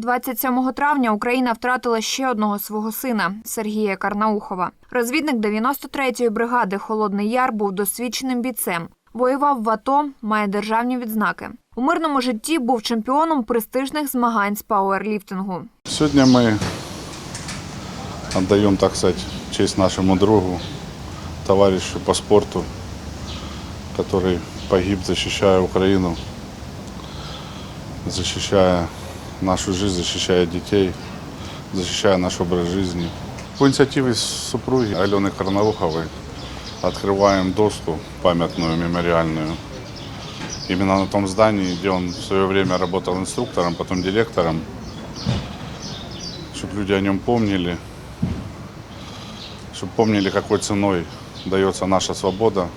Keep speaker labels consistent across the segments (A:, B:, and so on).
A: 27 травня Україна втратила ще одного свого сина Сергія Карнаухова. Розвідник 93-ї бригади Холодний Яр був досвідченим бійцем. Воював в АТО, має державні відзнаки. У мирному житті був чемпіоном престижних змагань з пауерліфтингу.
B: Сегодня мы отдаем, так сказать, честь нашему другу, товарищу по спорту, который погиб, защищая Украину, защищая нашу жизнь, защищая детей, защищая наш образ жизни. По инициативе супруги Алены Карнауховой открываем доску памятную, мемориальную. Именно на том здании, где он в свое время работал инструктором, потом директором, чтобы люди о нем помнили, чтобы помнили, какой ценой дается наша свобода,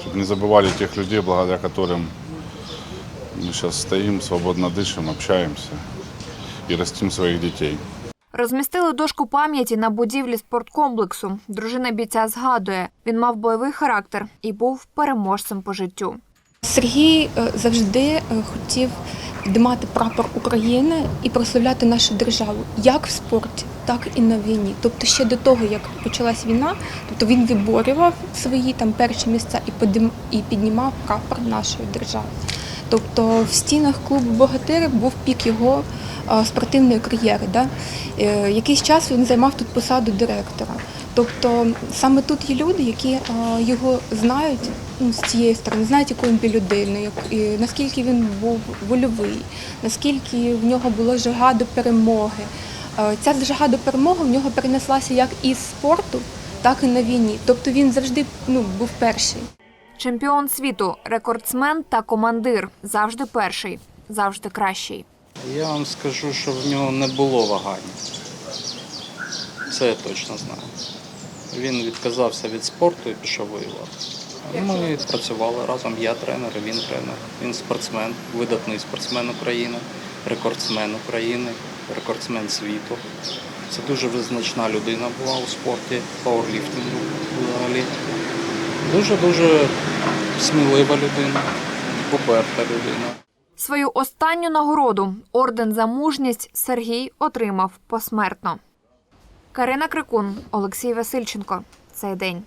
B: чтобы не забывали тех людей, благодаря которым мы сейчас стоим, свободно дышим, общаемся и растим своих детей.
A: Розмістили дошку пам'яті на будівлі спорткомплексу. Дружина бійця згадує, він мав бойовий характер і був переможцем по життю.
C: Сергій е, завжди е, хотів піднімати прапор України і прославляти нашу державу як в спорті, так і на війні. Тобто ще до того, як почалась війна, тобто він виборював свої там перші місця і подим- і піднімав прапор нашої держави. Тобто в стінах клубу богатирів був пік його спортивної кар'єри. Да? Е, Якийсь час він займав тут посаду директора. Тобто саме тут є люди, які його знають ну, з цієї сторони, знають, якою він людиною, як- і наскільки він був вольовий, наскільки в нього була жага до перемоги. Ця жага до перемоги в нього перенеслася як із спорту, так і на війні. Тобто він завжди ну, був перший.
A: Чемпіон світу, рекордсмен та командир. Завжди перший, завжди кращий.
D: Я вам скажу, що в нього не було вагань. Це я точно знаю. Він відказався від спорту і пішов воювати. Ми працювали разом, я тренер, він тренер. Він спортсмен, видатний спортсмен України, рекордсмен України, рекордсмен світу. Це дуже визначна людина була у спорті, пауерліфтингу взагалі. Дуже-дуже смілива людина, поперта людина.
A: Свою останню нагороду орден за мужність Сергій отримав посмертно. Карина Крикун, Олексій Васильченко. Цей день.